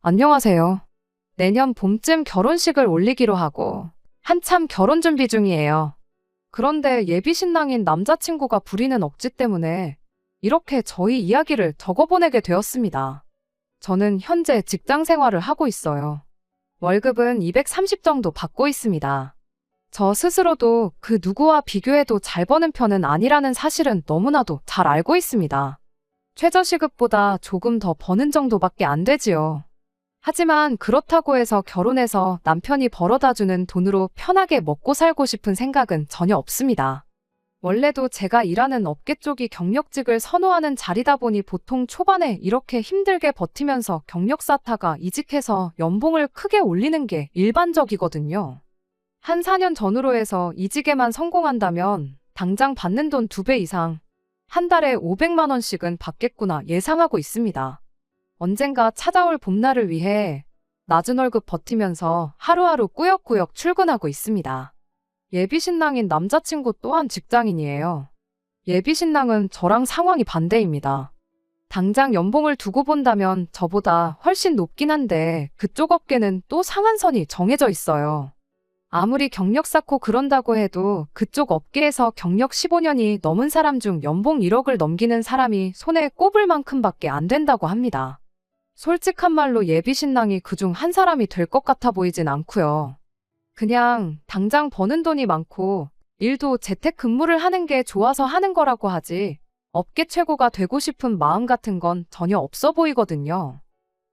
안녕하세요. 내년 봄쯤 결혼식을 올리기로 하고 한참 결혼 준비 중이에요. 그런데 예비 신랑인 남자친구가 부리는 억지 때문에 이렇게 저희 이야기를 적어보내게 되었습니다. 저는 현재 직장 생활을 하고 있어요. 월급은 230 정도 받고 있습니다. 저 스스로도 그 누구와 비교해도 잘 버는 편은 아니라는 사실은 너무나도 잘 알고 있습니다. 최저시급보다 조금 더 버는 정도밖에 안 되지요. 하지만 그렇다고 해서 결혼해서 남편이 벌어다 주는 돈으로 편하게 먹고 살고 싶은 생각은 전혀 없습니다. 원래도 제가 일하는 업계 쪽이 경력직을 선호하는 자리다 보니 보통 초반에 이렇게 힘들게 버티면서 경력 쌓다가 이직해서 연봉을 크게 올리는 게 일반적이거든요. 한 4년 전으로 해서 이직에만 성공한다면 당장 받는 돈 2배 이상, 한 달에 500만 원씩은 받겠구나 예상하고 있습니다. 언젠가 찾아올 봄날을 위해 낮은 월급 버티면서 하루하루 꾸역꾸역 출근하고 있습니다. 예비 신랑인 남자친구 또한 직장인이에요. 예비 신랑은 저랑 상황이 반대입니다. 당장 연봉을 두고 본다면 저보다 훨씬 높긴 한데 그쪽 업계는 또 상한선이 정해져 있어요. 아무리 경력 쌓고 그런다고 해도 그쪽 업계에서 경력 15년이 넘은 사람 중 연봉 1억을 넘기는 사람이 손에 꼽을 만큼밖에 안 된다고 합니다. 솔직한 말로 예비 신랑이 그중 한 사람이 될 것 같아 보이진 않고요. 그냥 당장 버는 돈이 많고 일도 재택 근무를 하는 게 좋아서 하는 거라고 하지 업계 최고가 되고 싶은 마음 같은 건 전혀 없어 보이거든요.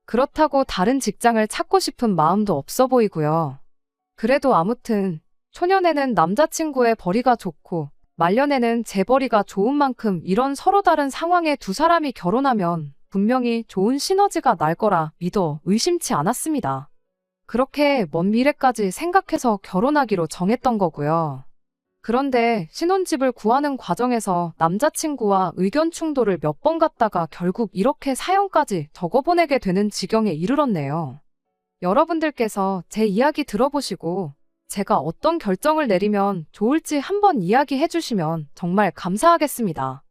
그렇다고 다른 직장을 찾고 싶은 마음도 없어 보이고요. 그래도 아무튼 초년에는 남자친구의 벌이가 좋고 말년에는 제 벌이가 좋은 만큼 이런 서로 다른 상황의 두 사람이 결혼하면 분명히 좋은 시너지가 날 거라 믿어 의심치 않았습니다. 그렇게 먼 미래까지 생각해서 결혼하기로 정했던 거고요. 그런데 신혼집을 구하는 과정에서 남자친구와 의견 충돌을 몇 번 갖다가 결국 이렇게 사연까지 적어보내게 되는 지경에 이르렀네요. 여러분들께서 제 이야기 들어보시고 제가 어떤 결정을 내리면 좋을지 한번 이야기해 주시면 정말 감사하겠습니다.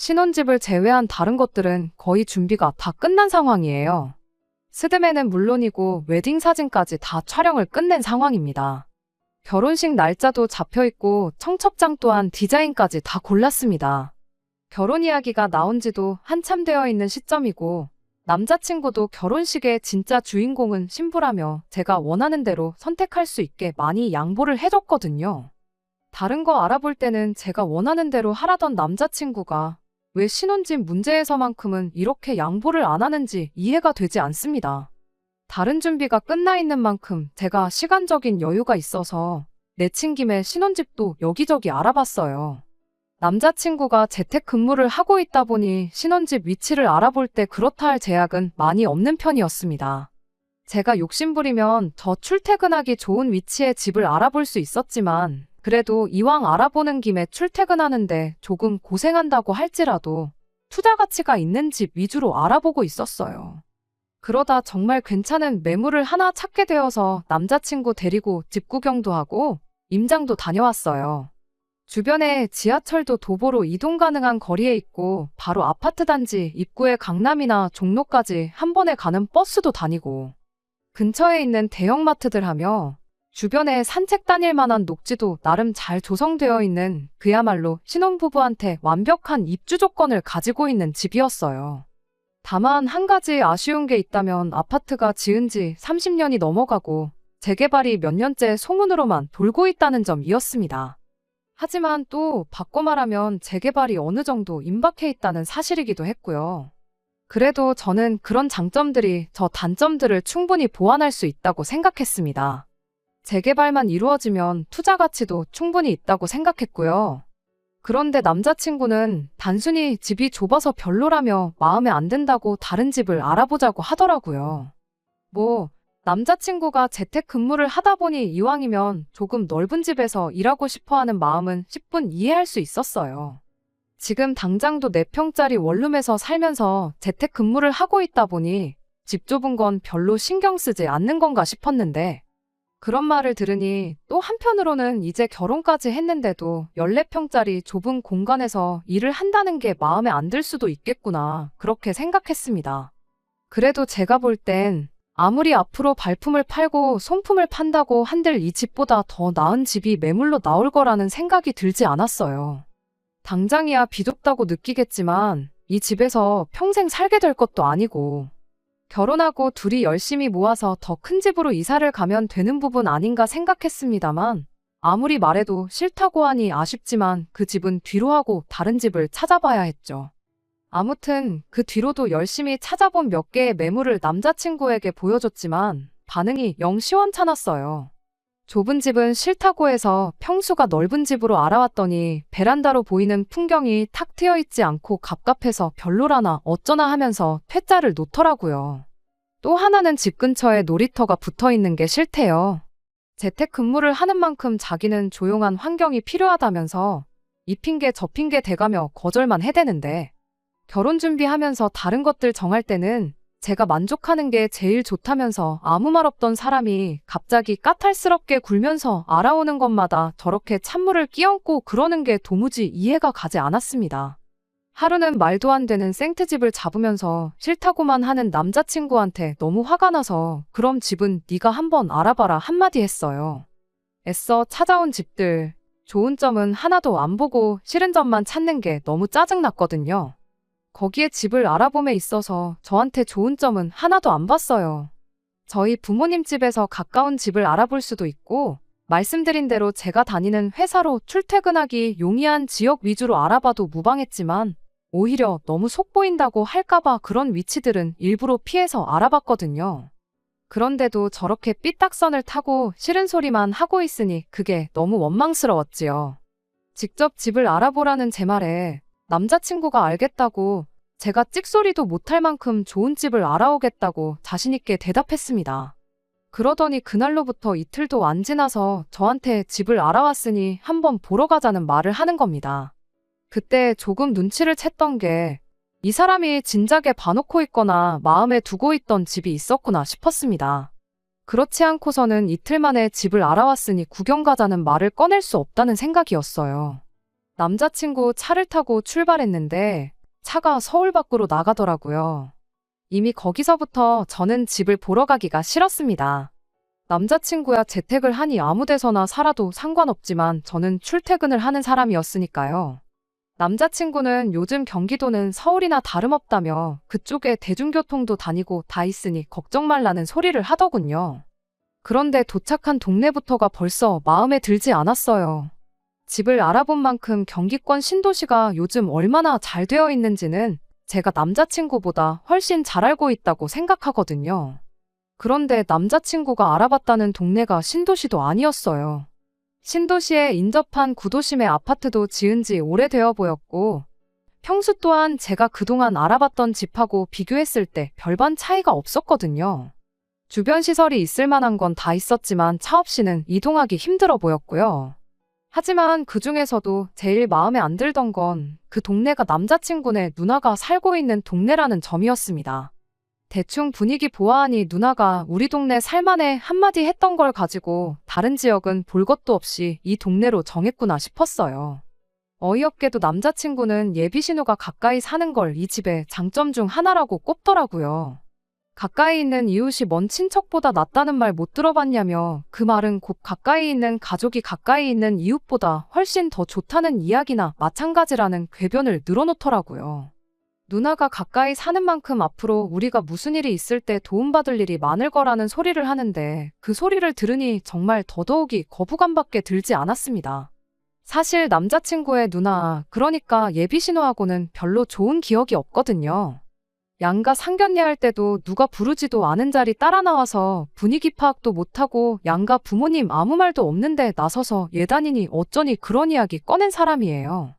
신혼집을 제외한 다른 것들은 거의 준비가 다 끝난 상황이에요. 스드메는 물론이고 웨딩 사진까지 다 촬영을 끝낸 상황입니다. 결혼식 날짜도 잡혀 있고 청첩장 또한 디자인까지 다 골랐습니다. 결혼 이야기가 나온 지도 한참 되어 있는 시점이고 남자친구도 결혼식의 진짜 주인공은 신부라며 제가 원하는 대로 선택할 수 있게 많이 양보를 해줬거든요. 다른 거 알아볼 때는 제가 원하는 대로 하라던 남자친구가 왜 신혼집 문제에서만큼은 이렇게 양보를 안 하는지 이해가 되지 않습니다. 다른 준비가 끝나 있는 만큼 제가 시간적인 여유가 있어서 내친 김에 신혼집도 여기저기 알아봤어요. 남자친구가 재택 근무를 하고 있다 보니 신혼집 위치를 알아볼 때 그렇다 할 제약은 많이 없는 편이었습니다. 제가 욕심부리면 저 출퇴근하기 좋은 위치의 집을 알아볼 수 있었지만 그래도 이왕 알아보는 김에 출퇴근하는데 조금 고생한다고 할지라도 투자 가치가 있는 집 위주로 알아보고 있었어요. 그러다 정말 괜찮은 매물을 하나 찾게 되어서 남자친구 데리고 집 구경도 하고 임장도 다녀왔어요. 주변에 지하철도 도보로 이동 가능한 거리에 있고 바로 아파트 단지 입구에 강남이나 종로까지 한 번에 가는 버스도 다니고 근처에 있는 대형마트들 하며 주변에 산책 다닐 만한 녹지도 나름 잘 조성되어 있는 그야말로 신혼부부한테 완벽한 입주 조건을 가지고 있는 집이었어요. 다만 한 가지 아쉬운 게 있다면 아파트가 지은 지 30년이 넘어가고 재개발이 몇 년째 소문으로만 돌고 있다는 점이었습니다. 하지만 또 바꿔 말하면 재개발이 어느 정도 임박해 있다는 사실이기도 했고요. 그래도 저는 그런 장점들이 저 단점들을 충분히 보완할 수 있다고 생각했습니다. 재개발만 이루어지면 투자 가치도 충분히 있다고 생각했고요. 그런데 남자친구는 단순히 집이 좁아서 별로라며 마음에 안 든다고 다른 집을 알아보자고 하더라고요. 뭐, 남자친구가 재택 근무를 하다 보니 이왕이면 조금 넓은 집에서 일하고 싶어 하는 마음은 10분 이해할 수 있었어요. 지금 당장도 4평짜리 원룸에서 살면서 재택 근무를 하고 있다 보니 집 좁은 건 별로 신경 쓰지 않는 건가 싶었는데 그런 말을 들으니 또 한편으로는 이제 결혼까지 했는데도 14평짜리 좁은 공간에서 일을 한다는 게 마음에 안 들 수도 있겠구나 그렇게 생각했습니다. 그래도 제가 볼 땐 아무리 앞으로 발품을 팔고 손품을 판다고 한들 이 집보다 더 나은 집이 매물로 나올 거라는 생각이 들지 않았어요. 당장이야 비좁다고 느끼겠지만 이 집에서 평생 살게 될 것도 아니고 결혼하고 둘이 열심히 모아서 더 큰 집으로 이사를 가면 되는 부분 아닌가 생각했습니다만 아무리 말해도 싫다고 하니 아쉽지만 그 집은 뒤로 하고 다른 집을 찾아봐야 했죠. 아무튼 그 뒤로도 열심히 찾아본 몇 개의 매물을 남자친구에게 보여줬지만 반응이 영 시원찮았어요. 좁은 집은 싫다고 해서 평수가 넓은 집으로 알아왔더니 베란다로 보이는 풍경이 탁 트여 있지 않고 갑갑해서 별로라나 어쩌나 하면서 퇴짜를 놓더라고요. 또 하나는 집 근처에 놀이터가 붙어 있는 게 싫대요. 재택근무를 하는 만큼 자기는 조용한 환경이 필요하다면서 이 핑계 저 핑계 대가며 거절만 해대는데 결혼 준비하면서 다른 것들 정할 때는 제가 만족하는 게 제일 좋다면서 아무 말 없던 사람이 갑자기 까탈스럽게 굴면서 알아오는 것마다 저렇게 찬물을 끼얹고 그러는 게 도무지 이해가 가지 않았습니다. 하루는 말도 안 되는 생트집을 잡으면서 싫다고만 하는 남자친구한테 너무 화가 나서 그럼 집은 네가 한번 알아봐라 한마디 했어요. 애써 찾아온 집들 좋은 점은 하나도 안 보고 싫은 점만 찾는 게 너무 짜증났거든요. 거기에 집을 알아봄에 있어서 저한테 좋은 점은 하나도 안 봤어요. 저희 부모님 집에서 가까운 집을 알아볼 수도 있고, 말씀드린 대로 제가 다니는 회사로 출퇴근하기 용이한 지역 위주로 알아봐도 무방했지만, 오히려 너무 속보인다고 할까봐 그런 위치들은 일부러 피해서 알아봤거든요. 그런데도 저렇게 삐딱선을 타고 싫은 소리만 하고 있으니 그게 너무 원망스러웠지요. 직접 집을 알아보라는 제 말에 남자친구가 알겠다고 제가 찍소리도 못할 만큼 좋은 집을 알아오겠다고 자신있게 대답했습니다. 그러더니 그날로부터 이틀도 안 지나서 저한테 집을 알아왔으니 한번 보러 가자는 말을 하는 겁니다. 그때 조금 눈치를 챘던 게 이 사람이 진작에 봐놓고 있거나 마음에 두고 있던 집이 있었구나 싶었습니다. 그렇지 않고서는 이틀 만에 집을 알아왔으니 구경 가자는 말을 꺼낼 수 없다는 생각이었어요. 남자친구 차를 타고 출발했는데 차가 서울 밖으로 나가더라고요. 이미 거기서부터 저는 집을 보러 가기가 싫었습니다. 남자친구야 재택을 하니 아무 데서나 살아도 상관없지만 저는 출퇴근을 하는 사람이었으니까요. 남자친구는 요즘 경기도는 서울이나 다름없다며 그쪽에 대중교통도 다니고 다 있으니 걱정 말라는 소리를 하더군요. 그런데 도착한 동네부터가 벌써 마음에 들지 않았어요. 집을 알아본 만큼 경기권 신도시가 요즘 얼마나 잘 되어 있는지는 제가 남자친구보다 훨씬 잘 알고 있다고 생각하거든요. 그런데 남자친구가 알아봤다는 동네가 신도시도 아니었어요. 신도시에 인접한 구도심의 아파트도 지은 지 오래되어 보였고, 평수 또한 제가 그동안 알아봤던 집하고 비교했을 때 별반 차이가 없었거든요. 주변 시설이 있을 만한 건 다 있었지만 차 없이는 이동하기 힘들어 보였고요. 하지만 그 중에서도 제일 마음에 안 들던 건 그 동네가 남자친구네 누나가 살고 있는 동네라는 점이었습니다. 대충 분위기 보아하니 누나가 우리 동네 살만해 한마디 했던 걸 가지고 다른 지역은 볼 것도 없이 이 동네로 정했구나 싶었어요. 어이없게도 남자친구는 예비 신우가 가까이 사는 걸 이 집의 장점 중 하나라고 꼽더라고요. 가까이 있는 이웃이 먼 친척보다 낫다는 말 못 들어봤냐며 그 말은 곧 가까이 있는 가족이 가까이 있는 이웃보다 훨씬 더 좋다는 이야기나 마찬가지라는 궤변을 늘어놓더라고요. 누나가 가까이 사는 만큼 앞으로 우리가 무슨 일이 있을 때 도움받을 일이 많을 거라는 소리를 하는데 그 소리를 들으니 정말 더더욱이 거부감밖에 들지 않았습니다. 사실 남자친구의 누나, 그러니까 예비신호하고는 별로 좋은 기억이 없거든요. 양가 상견례 할 때도 누가 부르지도 않은 자리 따라 나와서 분위기 파악도 못하고 양가 부모님 아무 말도 없는데 나서서 예단이니 어쩌니 그런 이야기 꺼낸 사람이에요.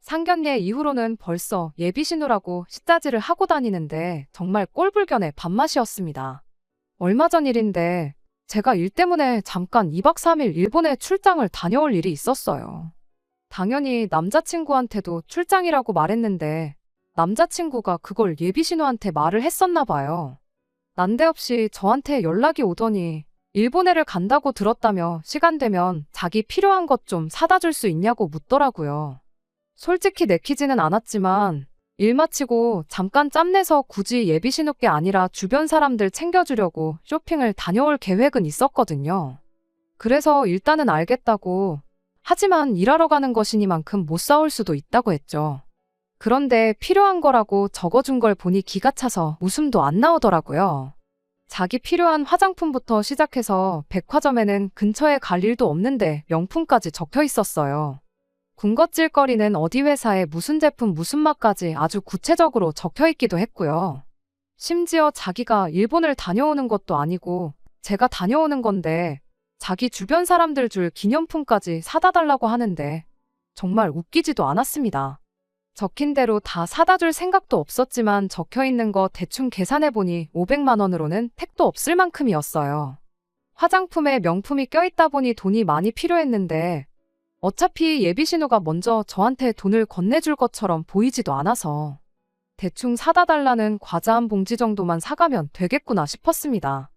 상견례 이후로는 벌써 예비신우라고 시짜지를 하고 다니는데 정말 꼴불견의 밥맛이었습니다. 얼마 전 일인데 제가 일 때문에 잠깐 2박 3일 일본에 출장을 다녀올 일이 있었어요. 당연히 남자친구한테도 출장이라고 말했는데 남자친구가 그걸 예비신우한테 말을 했었나 봐요. 난데없이 저한테 연락이 오더니 일본에를 간다고 들었다며 시간 되면 자기 필요한 것 좀 사다 줄 수 있냐고 묻더라고요. 솔직히 내키지는 않았지만 일 마치고 잠깐 짬내서 굳이 예비 신우께 아니라 주변 사람들 챙겨주려고 쇼핑을 다녀올 계획은 있었거든요. 그래서 일단은 알겠다고. 하지만 일하러 가는 것이니만큼 못 싸울 수도 있다고 했죠. 그런데 필요한 거라고 적어준 걸 보니 기가 차서 웃음도 안 나오더라고요. 자기 필요한 화장품부터 시작해서 백화점에는 근처에 갈 일도 없는데 명품까지 적혀 있었어요. 군것질거리는 어디 회사에 무슨 제품 무슨 맛까지 아주 구체적으로 적혀 있기도 했고요. 심지어 자기가 일본을 다녀오는 것도 아니고 제가 다녀오는 건데 자기 주변 사람들 줄 기념품까지 사다 달라고 하는데 정말 웃기지도 않았습니다. 적힌 대로 다 사다 줄 생각도 없었지만 적혀 있는 거 대충 계산해 보니 500만 원으로는 택도 없을 만큼이었어요. 화장품에 명품이 껴있다 보니 돈이 많이 필요했는데 어차피 예비 신우가 먼저 저한테 돈을 건네줄 것처럼 보이지도 않아서 대충 사다 달라는 과자 한 봉지 정도만 사가면 되겠구나 싶었습니다.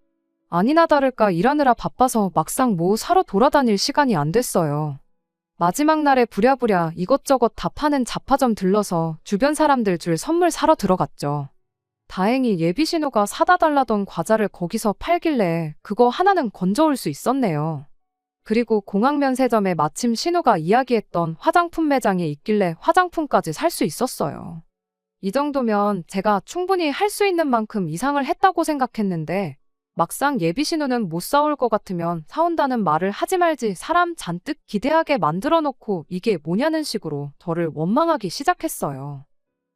아니나 다를까 일하느라 바빠서 막상 뭐 사러 돌아다닐 시간이 안 됐어요. 마지막 날에 부랴부랴 이것저것 다 파는 잡화점 들러서 주변 사람들 줄 선물 사러 들어갔죠. 다행히 예비 신우가 사다 달라던 과자를 거기서 팔길래 그거 하나는 건져올 수 있었네요. 그리고 공항면 세점에 마침 신우가 이야기했던 화장품 매장에 있길래 화장품까지 살 수 있었어요. 이 정도면 제가 충분히 할 수 있는 만큼 이상을 했다고 생각했는데 막상 예비 신우는 못 사올 것 같으면 사온다는 말을 하지 말지 사람 잔뜩 기대하게 만들어 놓고 이게 뭐냐는 식으로 저를 원망하기 시작했어요.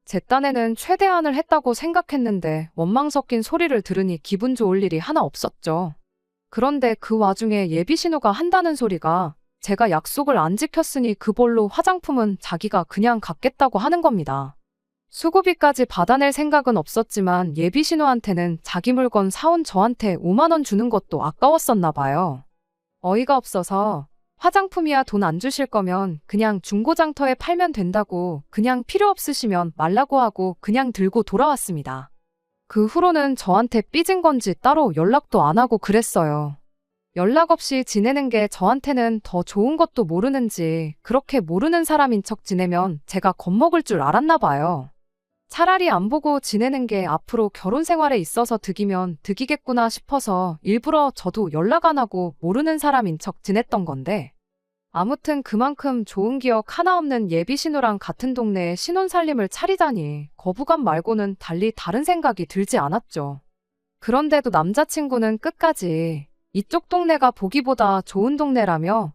제 딴에는 최대한을 했다고 생각했는데 원망 섞인 소리를 들으니 기분 좋을 일이 하나 없었죠. 그런데 그 와중에 예비 신우가 한다는 소리가 제가 약속을 안 지켰으니 그걸로 화장품은 자기가 그냥 갖겠다고 하는 겁니다. 수고비까지 받아낼 생각은 없었지만 예비 신우한테는 자기 물건 사온 저한테 5만원 주는 것도 아까웠었나 봐요. 어이가 없어서 화장품이야 돈 안 주실 거면 그냥 중고장터에 팔면 된다고 그냥 필요 없으시면 말라고 하고 그냥 들고 돌아왔습니다. 그 후로는 저한테 삐진 건지 따로 연락도 안 하고 그랬어요. 연락 없이 지내는 게 저한테는 더 좋은 것도 모르는지 그렇게 모르는 사람인 척 지내면 제가 겁먹을 줄 알았나 봐요. 차라리 안 보고 지내는 게 앞으로 결혼 생활에 있어서 득이면 득이겠구나 싶어서 일부러 저도 연락 안 하고 모르는 사람인 척 지냈던 건데 아무튼 그만큼 좋은 기억 하나 없는 예비 신우랑 같은 동네에 신혼 살림을 차리다니 거부감 말고는 달리 다른 생각이 들지 않았죠. 그런데도 남자친구는 끝까지 이쪽 동네가 보기보다 좋은 동네라며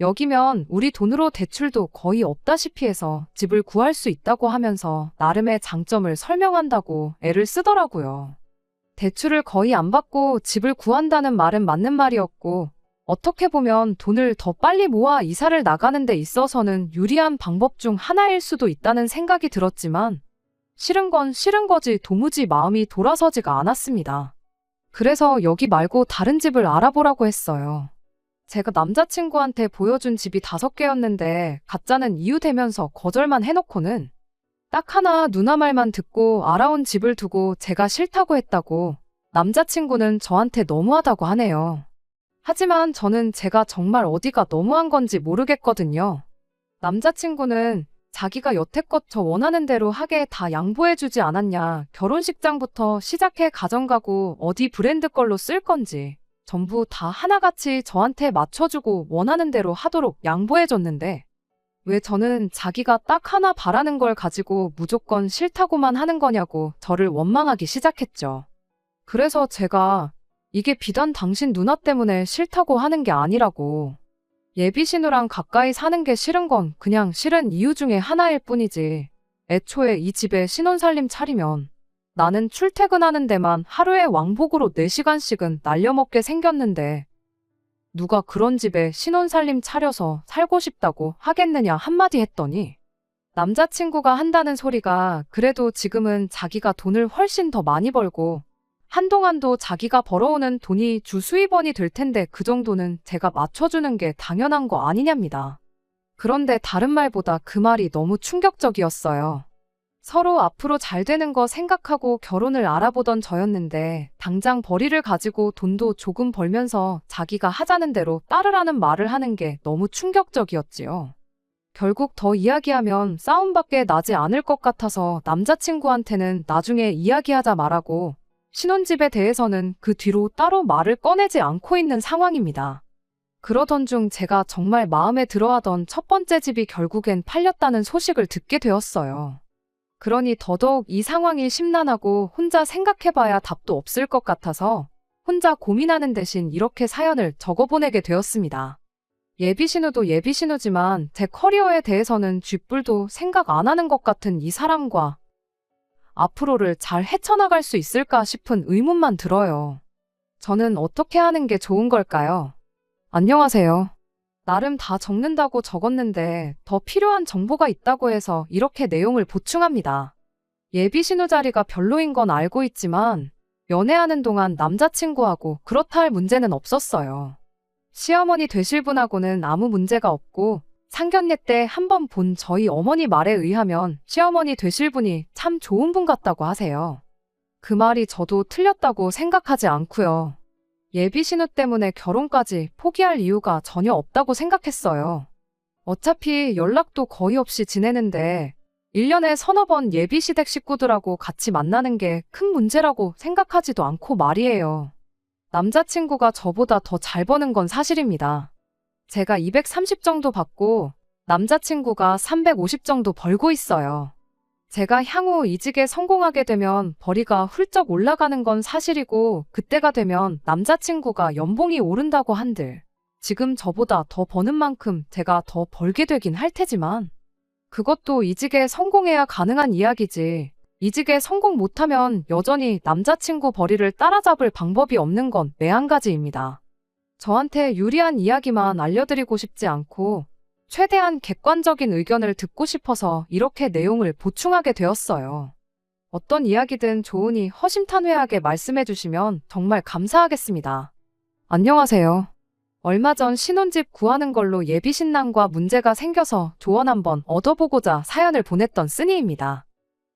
여기면 우리 돈으로 대출도 거의 없다시피 해서 집을 구할 수 있다고 하면서 나름의 장점을 설명한다고 애를 쓰더라고요. 대출을 거의 안 받고 집을 구한다는 말은 맞는 말이었고 어떻게 보면 돈을 더 빨리 모아 이사를 나가는 데 있어서는 유리한 방법 중 하나일 수도 있다는 생각이 들었지만 싫은 건 싫은 거지 도무지 마음이 돌아서지가 않았습니다. 그래서 여기 말고 다른 집을 알아보라고 했어요. 제가 남자친구한테 보여준 집이 다섯 개였는데 가짜는 이유 대면서 거절만 해놓고는 딱 하나 누나 말만 듣고 알아온 집을 두고 제가 싫다고 했다고 남자친구는 저한테 너무하다고 하네요. 하지만 저는 제가 정말 어디가 너무한 건지 모르겠거든요. 남자친구는 자기가 여태껏 저 원하는 대로 하게 다 양보해주지 않았냐. 결혼식장부터 시작해 가정 가구 어디 브랜드 걸로 쓸 건지 전부 다 하나같이 저한테 맞춰주고 원하는 대로 하도록 양보해줬는데 왜 저는 자기가 딱 하나 바라는 걸 가지고 무조건 싫다고만 하는 거냐고 저를 원망하기 시작했죠. 그래서 제가 이게 비단 당신 누나 때문에 싫다고 하는 게 아니라고. 예비 신우랑 가까이 사는 게 싫은 건 그냥 싫은 이유 중에 하나일 뿐이지. 애초에 이 집에 신혼살림 차리면 나는 출퇴근하는 데만 하루에 왕복으로 4시간씩은 날려먹게 생겼는데 누가 그런 집에 신혼살림 차려서 살고 싶다고 하겠느냐 한마디 했더니 남자친구가 한다는 소리가 그래도 지금은 자기가 돈을 훨씬 더 많이 벌고 한동안도 자기가 벌어오는 돈이 주 수입원이 될 텐데 그 정도는 제가 맞춰주는 게 당연한 거 아니냐입니다. 그런데 다른 말보다 그 말이 너무 충격적이었어요. 서로 앞으로 잘 되는 거 생각하고 결혼을 알아보던 저였는데 당장 벌이를 가지고 돈도 조금 벌면서 자기가 하자는 대로 따르라는 말을 하는 게 너무 충격적이었지요. 결국 더 이야기하면 싸움밖에 나지 않을 것 같아서 남자친구한테는 나중에 이야기하자 말하고 신혼집에 대해서는 그 뒤로 따로 말을 꺼내지 않고 있는 상황입니다. 그러던 중 제가 정말 마음에 들어하던 첫 번째 집이 결국엔 팔렸다는 소식을 듣게 되었어요. 그러니 더더욱 이 상황이 심란하고 혼자 생각해봐야 답도 없을 것 같아서 혼자 고민하는 대신 이렇게 사연을 적어보내게 되었습니다. 예비신우도 예비신우지만 제 커리어에 대해서는 쥐뿔도 생각 안 하는 것 같은 이 사람과 앞으로를 잘 헤쳐나갈 수 있을까 싶은 의문만 들어요. 저는 어떻게 하는 게 좋은 걸까요? 안녕하세요. 나름 다 적는다고 적었는데 더 필요한 정보가 있다고 해서 이렇게 내용을 보충합니다. 예비 신우 자리가 별로인 건 알고 있지만 연애하는 동안 남자친구하고 그렇다 할 문제는 없었어요. 시어머니 되실 분하고는 아무 문제가 없고 상견례 때 한 번 본 저희 어머니 말에 의하면 시어머니 되실 분이 참 좋은 분 같다고 하세요. 그 말이 저도 틀렸다고 생각하지 않고요. 예비 신우 때문에 결혼까지 포기할 이유가 전혀 없다고 생각했어요. 어차피 연락도 거의 없이 지내는데 1년에 서너 번 예비 시댁 식구들하고 같이 만나는 게 큰 문제라고 생각하지도 않고 말이에요. 남자친구가 저보다 더 잘 버는 건 사실입니다. 제가 230 정도 받고 남자친구가 350 정도 벌고 있어요. 제가 향후 이직에 성공하게 되면 벌이가 훌쩍 올라가는 건 사실이고 그때가 되면 남자친구가 연봉이 오른다고 한들 지금 저보다 더 버는 만큼 제가 더 벌게 되긴 할 테지만 그것도 이직에 성공해야 가능한 이야기지. 이직에 성공 못하면 여전히 남자친구 벌이를 따라잡을 방법이 없는 건 매한가지입니다. 저한테 유리한 이야기만 알려드리고 싶지 않고 최대한 객관적인 의견을 듣고 싶어서 이렇게 내용을 보충하게 되었어요. 어떤 이야기든 좋으니 허심탄회하게 말씀해 주시면 정말 감사하겠습니다. 안녕하세요. 얼마 전 신혼집 구하는 걸로 예비 신랑과 문제가 생겨서 조언 한번 얻어보고자 사연을 보냈던 쓰니입니다.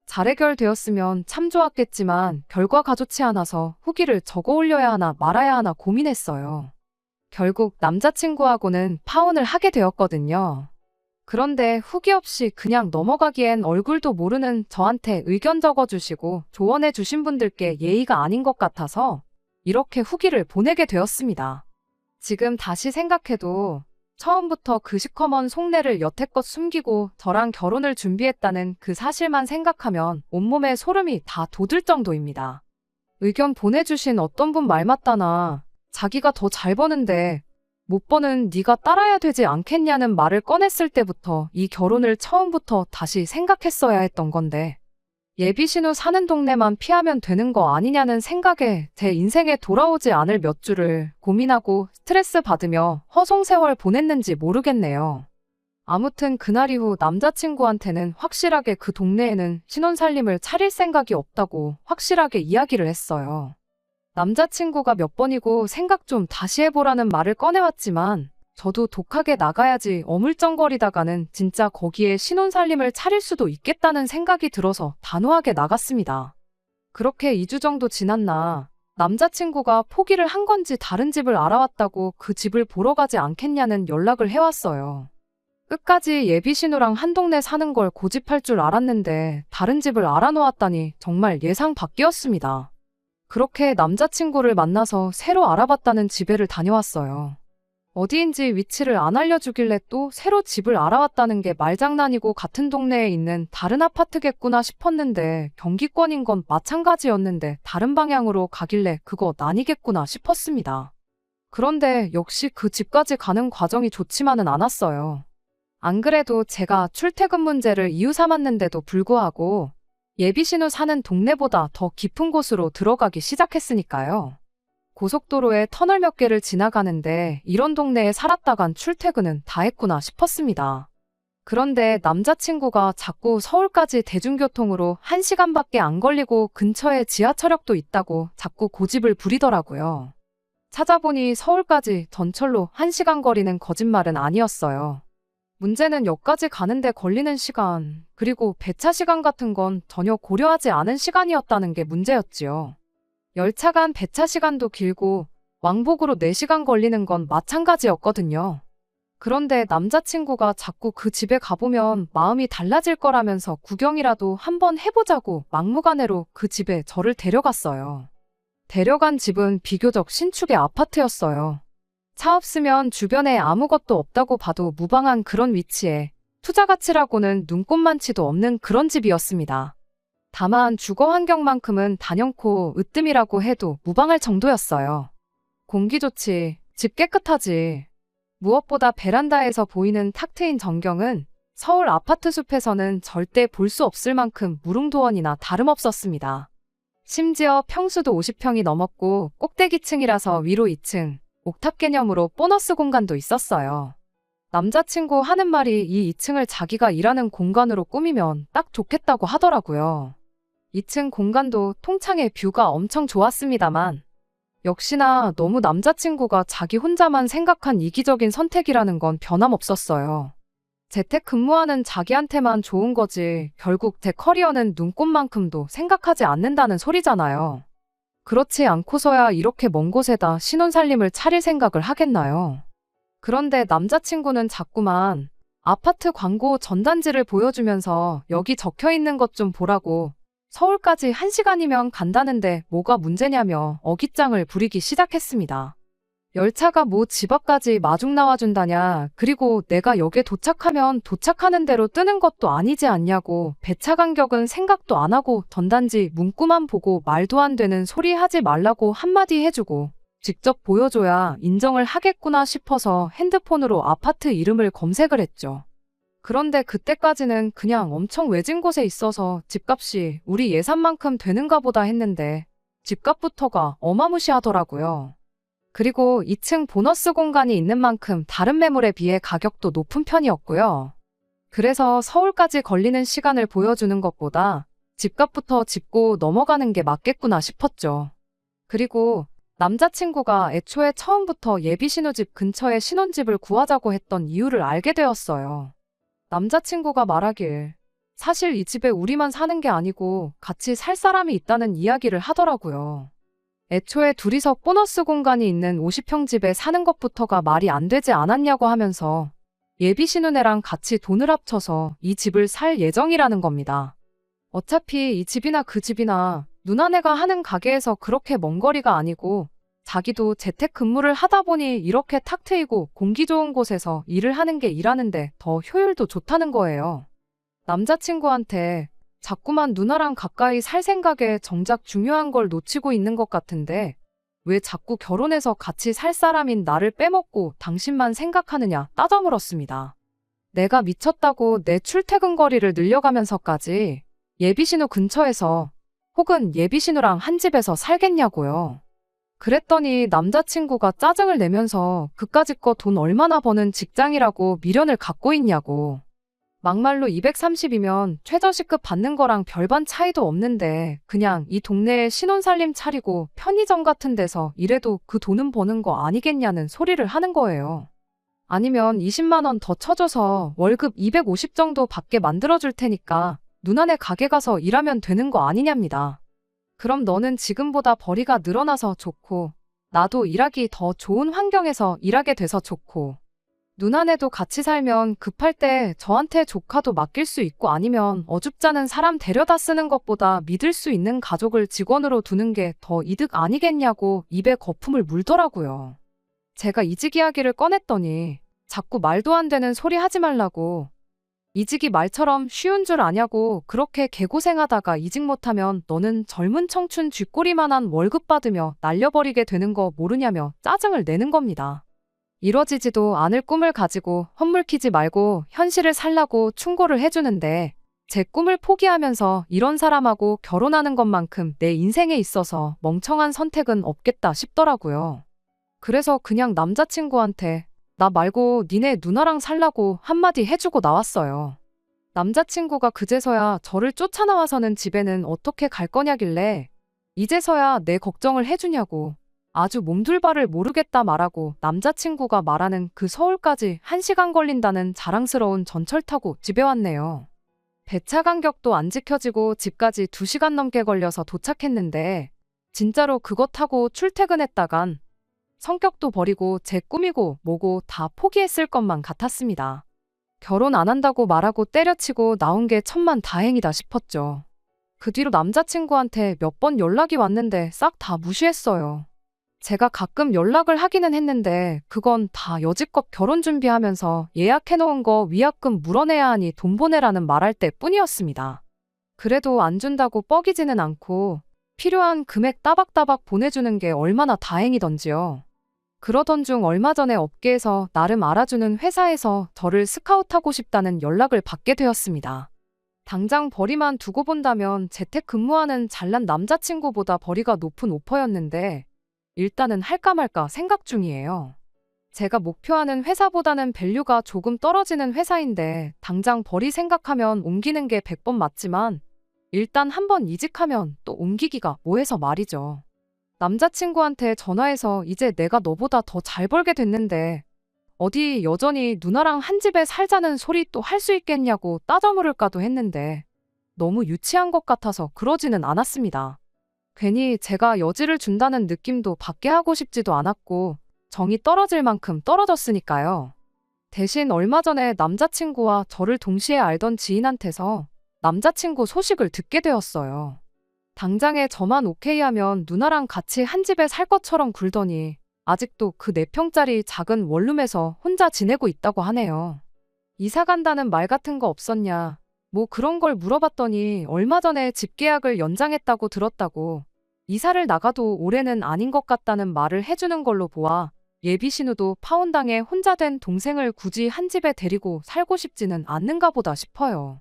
잘 해결되었으면 참 좋았겠지만 결과가 좋지 않아서 후기를 적어 올려야 하나 말아야 하나 고민했어요. 결국 남자친구하고는 파혼을 하게 되었거든요. 그런데 후기 없이 그냥 넘어가기엔 얼굴도 모르는 저한테 의견 적어주시고 조언해 주신 분들께 예의가 아닌 것 같아서 이렇게 후기를 보내게 되었습니다. 지금 다시 생각해도 처음부터 그 시커먼 속내를 여태껏 숨기고 저랑 결혼을 준비했다는 그 사실만 생각하면 온몸에 소름이 다 돋을 정도입니다. 의견 보내주신 어떤 분 말 맞다나 자기가 더 잘 버는데 못 버는 네가 따라야 되지 않겠냐는 말을 꺼냈을 때부터 이 결혼을 처음부터 다시 생각했어야 했던 건데 예비 신우 사는 동네만 피하면 되는 거 아니냐는 생각에 제 인생에 돌아오지 않을 몇 주를 고민하고 스트레스 받으며 허송세월 보냈는지 모르겠네요. 아무튼 그날 이후 남자친구한테는 확실하게 그 동네에는 신혼살림을 차릴 생각이 없다고 확실하게 이야기를 했어요. 남자친구가 몇 번이고 생각 좀 다시 해보라는 말을 꺼내왔지만 저도 독하게 나가야지 어물쩡거리다가는 진짜 거기에 신혼살림을 차릴 수도 있겠다는 생각이 들어서 단호하게 나갔습니다. 그렇게 2주 정도 지났나 남자친구가 포기를 한 건지 다른 집을 알아왔다고 그 집을 보러 가지 않겠냐는 연락을 해왔어요. 끝까지 예비신우랑 한 동네 사는 걸 고집할 줄 알았는데 다른 집을 알아놓았다니 정말 예상 밖이었습니다. 그렇게 남자친구를 만나서 새로 알아봤다는 집에를 다녀왔어요. 어디인지 위치를 안 알려주길래 또 새로 집을 알아왔다는 게 말장난이고 같은 동네에 있는 다른 아파트겠구나 싶었는데 경기권인 건 마찬가지였는데 다른 방향으로 가길래 그거 아니겠구나 싶었습니다. 그런데 역시 그 집까지 가는 과정이 좋지만은 않았어요. 안 그래도 제가 출퇴근 문제를 이유 삼았는데도 불구하고 예비신우 사는 동네보다 더 깊은 곳으로 들어가기 시작했으니까요. 고속도로에 터널 몇 개를 지나가는데 이런 동네에 살았다간 출퇴근은 다 했구나 싶었습니다. 그런데 남자친구가 자꾸 서울까지 대중교통으로 1시간밖에 안 걸리고 근처에 지하철역도 있다고 자꾸 고집을 부리더라고요. 찾아보니 서울까지 전철로 1시간 거리는 거짓말은 아니었어요. 문제는 역까지 가는데 걸리는 시간, 그리고 배차 시간 같은 건 전혀 고려하지 않은 시간이었다는 게 문제였지요. 열차 간 배차 시간도 길고 왕복으로 4시간 걸리는 건 마찬가지였거든요. 그런데 남자친구가 자꾸 그 집에 가보면 마음이 달라질 거라면서 구경이라도 한번 해보자고 막무가내로 그 집에 저를 데려갔어요. 데려간 집은 비교적 신축의 아파트였어요. 차 없으면 주변에 아무것도 없다고 봐도 무방한 그런 위치에 투자 가치라고는 눈꼽만치도 없는 그런 집이었습니다. 다만 주거 환경만큼은 단연코 으뜸이라고 해도 무방할 정도였어요. 공기 좋지, 집 깨끗하지. 무엇보다 베란다에서 보이는 탁 트인 전경은 서울 아파트 숲에서는 절대 볼 수 없을 만큼 무릉도원이나 다름없었습니다. 심지어 평수도 50평이 넘었고 꼭대기층이라서 위로 2층, 옥탑 개념으로 보너스 공간도 있었어요. 남자친구 하는 말이 이 2층을 자기가 일하는 공간으로 꾸미면 딱 좋겠다고 하더라고요. 2층 공간도 통창의 뷰가 엄청 좋았습니다만, 역시나 너무 남자친구가 자기 혼자만 생각한 이기적인 선택이라는 건 변함없었어요. 재택 근무하는 자기한테만 좋은 거지, 결국 제 커리어는 눈꽃만큼도 생각하지 않는다는 소리잖아요. 그렇지 않고서야 이렇게 먼 곳에다 신혼살림을 차릴 생각을 하겠나요? 그런데 남자친구는 자꾸만 아파트 광고 전단지를 보여주면서 여기 적혀 있는 것 좀 보라고 서울까지 1시간이면 간다는데 뭐가 문제냐며 어깃장을 부리기 시작했습니다. 열차가 뭐 집 앞까지 마중 나와준다냐, 그리고 내가 역에 도착하면 도착하는 대로 뜨는 것도 아니지 않냐고, 배차 간격은 생각도 안 하고 전단지 문구만 보고 말도 안 되는 소리 하지 말라고 한마디 해주고, 직접 보여줘야 인정을 하겠구나 싶어서 핸드폰으로 아파트 이름을 검색을 했죠. 그런데 그때까지는 그냥 엄청 외진 곳에 있어서 집값이 우리 예산만큼 되는가 보다 했는데 집값부터가 어마무시하더라고요. 그리고 2층 보너스 공간이 있는 만큼 다른 매물에 비해 가격도 높은 편이었고요. 그래서 서울까지 걸리는 시간을 보여주는 것보다 집값부터 짚고 넘어가는 게 맞겠구나 싶었죠. 그리고 남자친구가 애초에 처음부터 예비 신우집 근처에 신혼집을 구하자고 했던 이유를 알게 되었어요. 남자친구가 말하길 사실 이 집에 우리만 사는 게 아니고 같이 살 사람이 있다는 이야기를 하더라고요. 애초에 둘이서 보너스 공간이 있는 50평 집에 사는 것부터가 말이 안 되지 않았냐고 하면서 예비 신혼애랑 같이 돈을 합쳐서 이 집을 살 예정이라는 겁니다. 어차피 이 집이나 그 집이나 누나네가 하는 가게에서 그렇게 먼 거리가 아니고 자기도 재택 근무를 하다 보니 이렇게 탁 트이고 공기 좋은 곳에서 일을 하는 게 일하는데 더 효율도 좋다는 거예요. 남자친구한테 자꾸만 누나랑 가까이 살 생각에 정작 중요한 걸 놓치고 있는 것 같은데 왜 자꾸 결혼해서 같이 살 사람인 나를 빼먹고 당신만 생각하느냐 따져 물었습니다. 내가 미쳤다고 내 출퇴근 거리를 늘려가면서까지 예비신우 근처에서 혹은 예비신우랑 한 집에서 살겠냐고요. 그랬더니 남자친구가 짜증을 내면서 그까짓 거 돈 얼마나 버는 직장이라고 미련을 갖고 있냐고. 막말로 230이면 최저시급 받는 거랑 별반 차이도 없는데 그냥 이 동네에 신혼살림 차리고 편의점 같은 데서 일해도 그 돈은 버는 거 아니겠냐는 소리를 하는 거예요. 아니면 20만 원 더 쳐줘서 월급 250 정도 받게 만들어줄 테니까 누나네 가게 가서 일하면 되는 거 아니냐입니다. 그럼 너는 지금보다 벌이가 늘어나서 좋고 나도 일하기 더 좋은 환경에서 일하게 돼서 좋고 누나네도 같이 살면 급할 때 저한테 조카도 맡길 수 있고 아니면 어줍잖은 사람 데려다 쓰는 것보다 믿을 수 있는 가족을 직원으로 두는 게 더 이득 아니겠냐고 입에 거품을 물더라고요. 제가 이직 이야기를 꺼냈더니 자꾸 말도 안 되는 소리 하지 말라고 이직이 말처럼 쉬운 줄 아냐고 그렇게 개고생하다가 이직 못하면 너는 젊은 청춘 쥐꼬리만한 월급 받으며 날려버리게 되는 거 모르냐며 짜증을 내는 겁니다. 이뤄지지도 않을 꿈을 가지고 헛물키지 말고 현실을 살라고 충고를 해주는데 제 꿈을 포기하면서 이런 사람하고 결혼하는 것만큼 내 인생에 있어서 멍청한 선택은 없겠다 싶더라고요. 그래서 그냥 남자친구한테 나 말고 니네 누나랑 살라고 한마디 해주고 나왔어요. 남자친구가 그제서야 저를 쫓아나와서는 집에는 어떻게 갈 거냐길래 이제서야 내 걱정을 해주냐고 아주 몸둘바를 모르겠다 말하고 남자친구가 말하는 그 서울까지 1시간 걸린다는 자랑스러운 전철 타고 집에 왔네요. 배차 간격도 안 지켜지고 집까지 2시간 넘게 걸려서 도착했는데 진짜로 그거 타고 출퇴근했다간 성격도 버리고 제 꿈이고 뭐고 다 포기했을 것만 같았습니다. 결혼 안 한다고 말하고 때려치고 나온 게 천만 다행이다 싶었죠. 그 뒤로 남자친구한테 몇 번 연락이 왔는데 싹 다 무시했어요. 제가 가끔 연락을 하기는 했는데 그건 다 여지껏 결혼 준비하면서 예약해놓은 거 위약금 물어내야 하니 돈 보내라는 말할 때 뿐이었습니다. 그래도 안 준다고 뻐기지는 않고 필요한 금액 따박따박 보내주는 게 얼마나 다행이던지요. 그러던 중 얼마 전에 업계에서 나름 알아주는 회사에서 저를 스카우트하고 싶다는 연락을 받게 되었습니다. 당장 벌이만 두고 본다면 재택 근무하는 잘난 남자친구보다 벌이가 높은 오퍼였는데 일단은 할까 말까 생각 중이에요. 제가 목표하는 회사보다는 밸류가 조금 떨어지는 회사인데 당장 벌이 생각하면 옮기는 게 100번 맞지만 일단 한번 이직하면 또 옮기기가 뭐해서 말이죠. 남자친구한테 전화해서 이제 내가 너보다 더 잘 벌게 됐는데 어디 여전히 누나랑 한 집에 살자는 소리 또 할 수 있겠냐고 따져 물을까도 했는데 너무 유치한 것 같아서 그러지는 않았습니다. 괜히 제가 여지를 준다는 느낌도 받게 하고 싶지도 않았고 정이 떨어질 만큼 떨어졌으니까요. 대신 얼마 전에 남자친구와 저를 동시에 알던 지인한테서 남자친구 소식을 듣게 되었어요. 당장에 저만 오케이 하면 누나랑 같이 한 집에 살 것처럼 굴더니 아직도 그 4평짜리 작은 원룸에서 혼자 지내고 있다고 하네요. 이사 간다는 말 같은 거 없었냐. 뭐 그런 걸 물어봤더니 얼마 전에 집 계약을 연장했다고 들었다고. 이사를 나가도 올해는 아닌 것 같다는 말을 해주는 걸로 보아 예비 신우도 파혼당해 혼자 된 동생을 굳이 한 집에 데리고 살고 싶지는 않는가 보다 싶어요.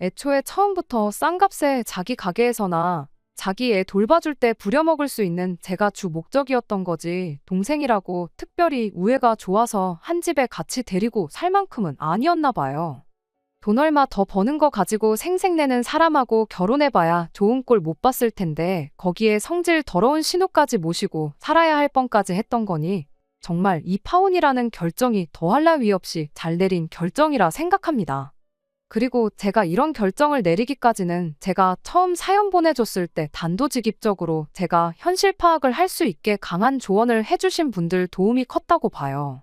애초에 처음부터 싼 값에 자기 가게에서나 자기 애 돌봐줄 때 부려먹을 수 있는 제가 주 목적이었던 거지 동생이라고 특별히 우애가 좋아서 한 집에 같이 데리고 살 만큼은 아니었나 봐요. 돈 얼마 더 버는 거 가지고 생색내는 사람하고 결혼해봐야 좋은 꼴 못 봤을 텐데 거기에 성질 더러운 신우까지 모시고 살아야 할 뻔까지 했던 거니 정말 이 파혼이라는 결정이 더할 나위 없이 잘 내린 결정이라 생각합니다. 그리고 제가 이런 결정을 내리기까지는 제가 처음 사연 보내줬을 때 단도직입적으로 제가 현실 파악을 할 수 있게 강한 조언을 해주신 분들 도움이 컸다고 봐요.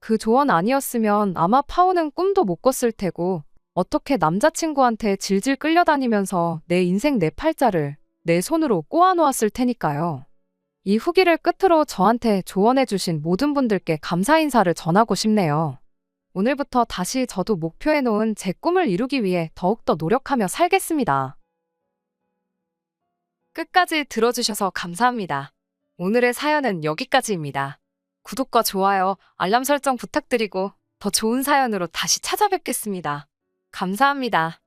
그 조언 아니었으면 아마 파혼은 꿈도 못 꿨을 테고 어떻게 남자친구한테 질질 끌려다니면서 내 인생 내 팔자를 내 손으로 꼬아놓았을 테니까요. 이 후기를 끝으로 저한테 조언해주신 모든 분들께 감사 인사를 전하고 싶네요. 오늘부터 다시 저도 목표해놓은 제 꿈을 이루기 위해 더욱더 노력하며 살겠습니다. 끝까지 들어주셔서 감사합니다. 오늘의 사연은 여기까지입니다. 구독과 좋아요, 알람 설정 부탁드리고 더 좋은 사연으로 다시 찾아뵙겠습니다. 감사합니다.